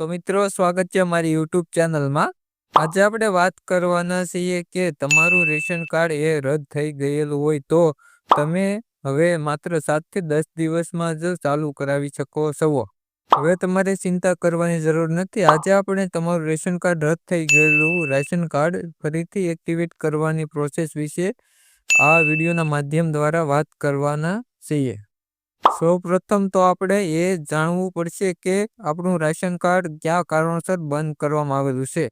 તો મિત્રો, સ્વાગત છે મારી યુટ્યુબ ચેનલમાં. આજે આપણે વાત કરવાના છીએ કે તમારું રેશન કાર્ડ એ રદ થઈ ગયેલું હોય તો તમે હવે માત્ર સાતથી દસ દિવસમાં જ ચાલુ કરાવી શકો છો. હવે તમારે ચિંતા કરવાની જરૂર નથી. આજે આપણે તમારું રેશન કાર્ડ રદ થઈ ગયેલું રેશન કાર્ડ ફરીથી એક્ટિવેટ કરવાની પ્રોસેસ વિશે આ વિડીયોના માધ્યમ દ્વારા વાત કરવાના છીએ. સૌ પ્રથમ તો આપણે એ જાણવું પડશે કે આપણું રાશન કાર્ડ કયા કારણોસર બંધ કરવામાં આવેલું છે.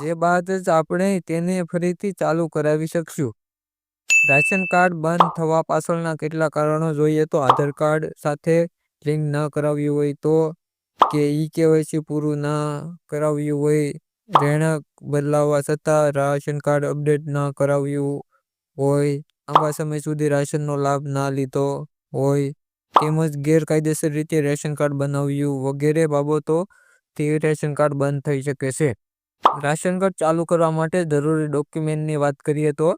જે બાદ જ આપણે તેને ફરીથી ચાલુ કરાવી શકશું. રાશન કાર્ડ બંધ થવા પાછળના કેટલા કારણો જોઈએ તો આધાર કાર્ડ સાથે લિંક ન કરાવ્યું હોય તો કે ઈ કેવાયસી પૂરું ન કરાવ્યું હોય, રહેણાંક બદલાવવા છતાં રાશન કાર્ડ અપડેટ ન કરાવ્યું હોય લાંબા સમય સુધી રાશનનો લાભ ના લીધો હોય તેમજ ગેરકાયદેસર રીતે રેશન કાર્ડ બનાવ્યું વગેરે બાબતોથી રેશન કાર્ડ બંધ થઈ શકે છે. રાશન કાર્ડ ચાલુ કરવા માટે જરૂરી ડોક્યુમેન્ટની વાત કરીએ તો,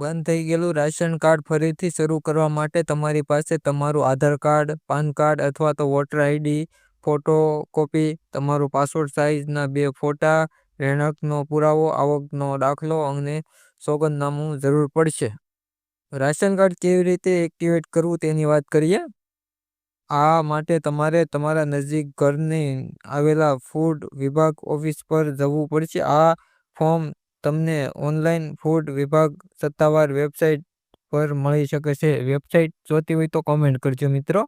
બંધ થઈ ગયેલું રાશન કાર્ડ ફરીથી શરૂ કરવા માટે તમારી પાસે તમારું આધાર કાર્ડ, પાન કાર્ડ અથવા તો વોટર આઈડી, ફોટો કોપી, તમારું પાસપોર્ટ સાઇઝના બે ફોટા, રહેણાંકનો પુરાવો, આવકનો દાખલો અને સોગંદનામું જરૂર પડશે. રાશન કાર્ડ કેવી રીતે એક્ટિવેટ કરવું તેની વાત કરીએ? આ માટે તમારે તમારા નજીક ઘરની આવેલા ફૂડ વિભાગ ઓફિસ પર જવું પડશે. આ ફોર્મ તમને ઓનલાઈન ફૂડ વિભાગ સત્તાવાર વેબસાઇટ પર મળી શકે છે. વેબસાઇટ જોતી હોય તો કોમેન્ટ કરજો મિત્રો.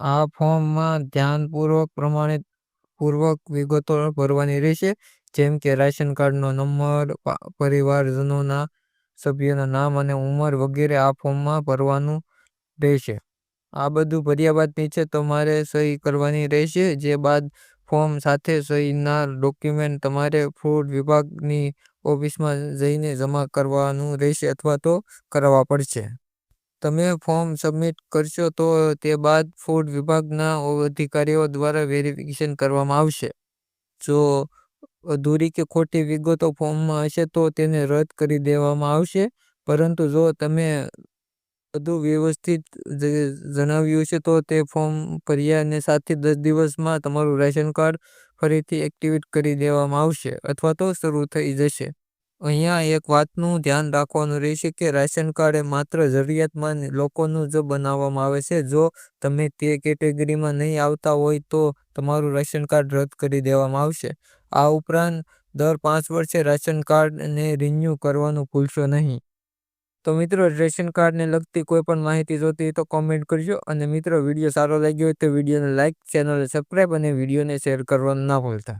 આ ફોર્મમાં ધ્યાનપૂર્વક પ્રમાણે પૂર્વક વિગતો ભરવાની રહેશે. જેમ કે રાશન કાર્ડનો નંબર પરિવારજનોના સભ્યોના નામ અને ઉંમર વગેરે આ ફોર્મમાં ભરવાનું રહેશે. આ બધું ભર્યા બાદ નીચે તમારે સહી કરવાની રહેશે. જે બાદ ફોર્મ સાથે સહીના ડોક્યુમેન્ટ તમારે ફૂડ વિભાગની ઓફિસમાં જઈને જમા કરવાનું રહેશે અથવા તો કરાવવા પડશે. તમે ફોર્મ સબમિટ કરશો તો તે બાદ ફૂડ વિભાગના અધિકારીઓ દ્વારા વેરિફિકેશન કરવામાં આવશે. જો અધૂરી કે ખોટી વિગતો ફોર્મમાં હશે તો તેને રદ કરી દેવામાં આવશે. પરંતુ જો તમે બધું વ્યવસ્થિત જણાવ્યું છે, તો તે ફોર્મ ભર્યા અને સાતથી દસ દિવસમાં તમારું રાશન કાર્ડ ફરીથી એક્ટિવેટ કરી દેવામાં આવશે અથવા તો શરૂ થઈ જશે. અહીંયા એક વાતનું ધ્યાન રાખવાનું રહેશે કે રાશન કાર્ડ એ માત્ર જરૂરિયાતમંદ લોકોનું જ બનાવવામાં આવે છે. જો તમે તે કેટેગરીમાં નહીં આવતા હોય, તો તમારું રાશન કાર્ડ રદ કરી દેવામાં આવશે. આ ઉપરાંત, દર પાંચ વર્ષે રાશન કાર્ડને રિન્યૂ કરવાનું ભૂલશો નહીં. તો મિત્રો, રેશન કાર્ડને લગતી કોઈ પણ માહિતી જોતી તો કોમેન્ટ કરજો અને મિત્રો, વીડિયો સારો લાગ્યો હોય તો વિડીયોને લાઇક ચેનલને સબસ્ક્રાઈબ અને વિડીયોને શેર કરવાનું ના ભૂલતા.